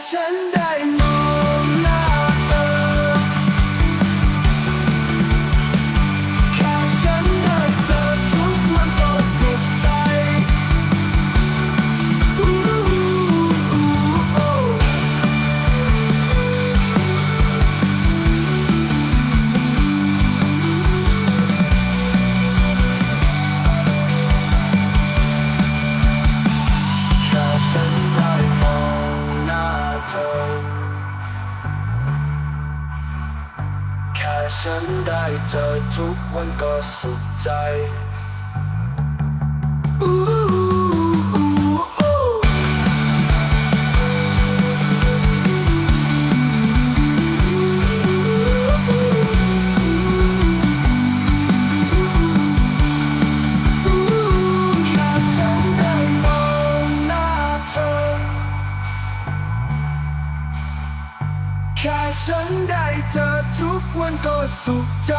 passion. ฉันได้เจอทุกวันก็สุขใจ แค่ฉันได้เจอทุกวันก็สุขใจ